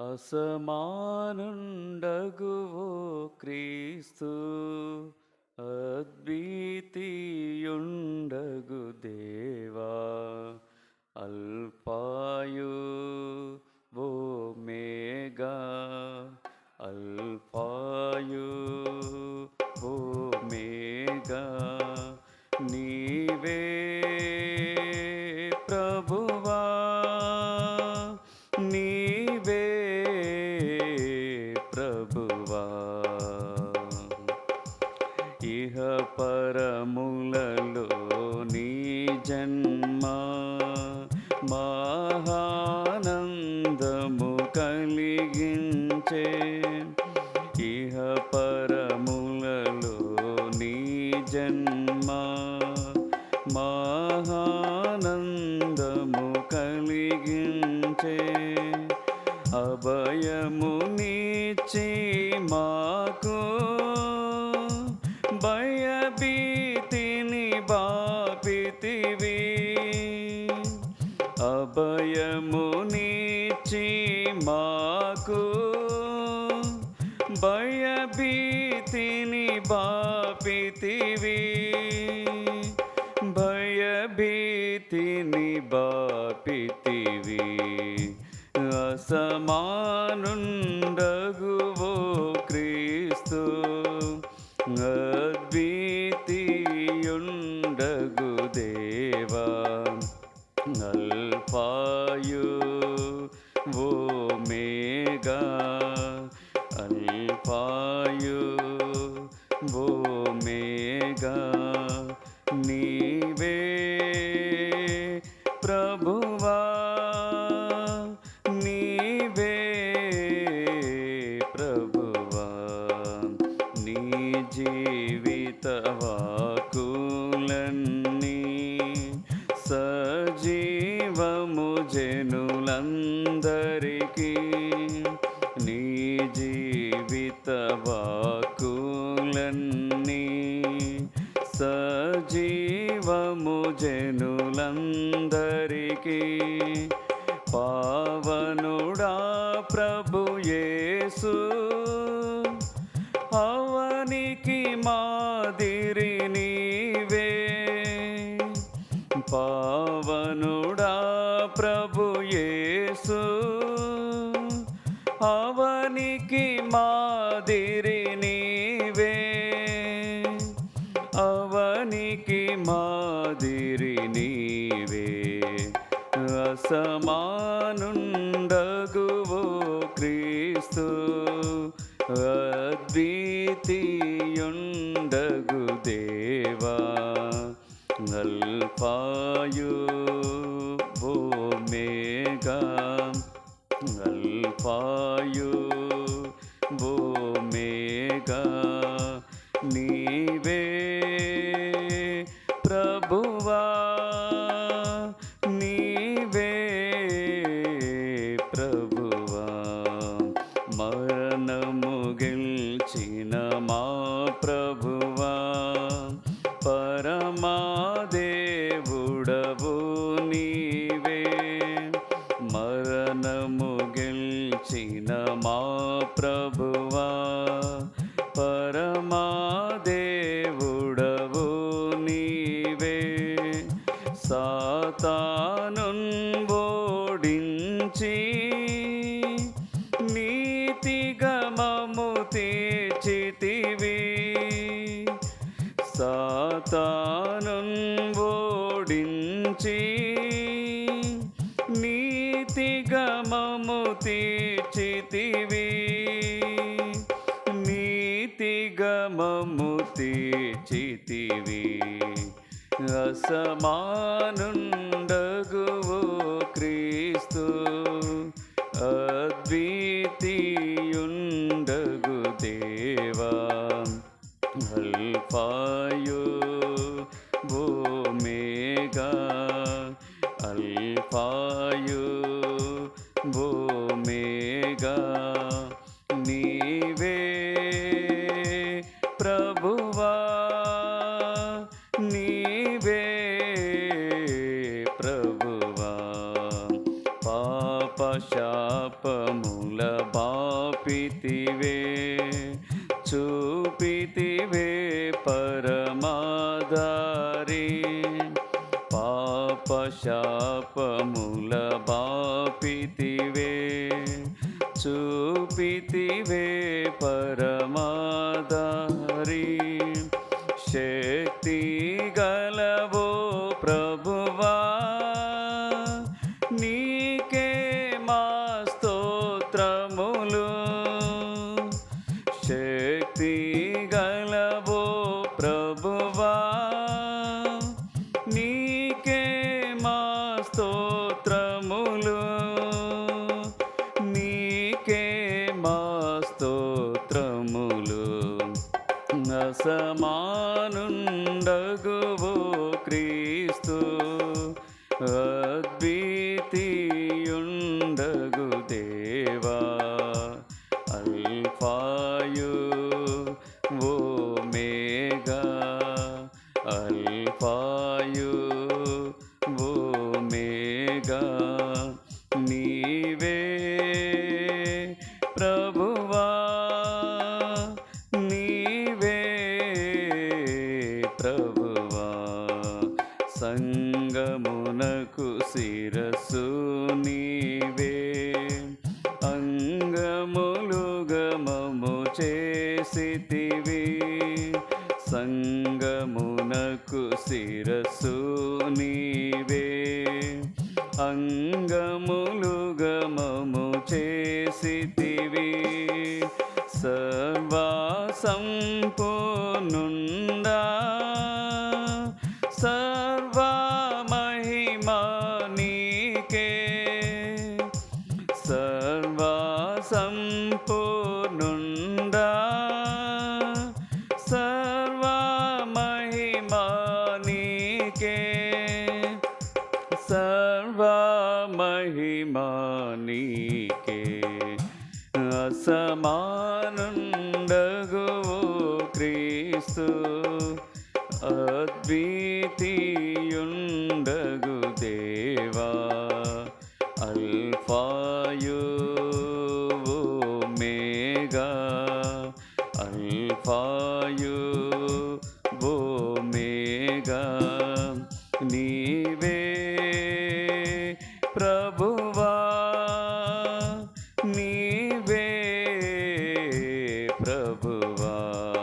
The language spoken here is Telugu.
అసమానుండగువో క్రీస్తు అద్వితీయుండగు దేవా అల్పాయు మహానందము కలిగించే. ఇహ పరములలో నీ జన్మ మహానందము కలిగించే. అభయము నీచి మాకు భయబీ అభయమునిచి మాకు భయభీతిని బాపితివి. భయభీతిని బాపితివి. అసమానుండగువో క్రీస్తు అద్వితీయుండగు దేవా. అల్పాయు ఓ మేఘా అల్పాయు ఓ మేఘా నీవే ప్రభువా నీవే సజీవము జనులందరికీ నీ జీవిత వాకులన్నీ సజీవము జనులందరికీ పావనుడా ప్రభు యేసు పావనుడా ప్రభుయేసు అవనికి మాదిరి నీవే. అవనికి మాదిరి నీవే. అసమా అల్పాయు ఓ మేఘా అల్పాయు ఓ మేఘా దేవుడవు నీవే. మరణము గెలిచిన మా ప్రభువా. పరమాదేవుడవు నీవే. సాతానున్ ఓడించి ఓడించి నీతిగమము తీర్చితివి. నీతిగమము తీర్చితివి. అసమానుండగువో పాయు ఓ నీవే ప్రభువా నీవే ప్రభువా. పాప శాపముల బాపితివే చూపితివే పరమాదారి పాప బాపితివే చూపితివే పరమాదారి శక్తి గలవో ప్రభువా నీకే మా స్తోత్రములు. శక్తి గలవో ప్రభువా ప్రభువా సంగమునకు శిరసు నీవే. అంగములు గమము చేసితివి. సంగమునకు శిరసు నీవే. అంగములు గమము చేసితివి. సర్వా మహిమా నీకే అసమానుండగు క్రీస్తు అద్వితీయుండగు దేవా అల్ఫాయు మేఘా అల్ఫాయు ఓ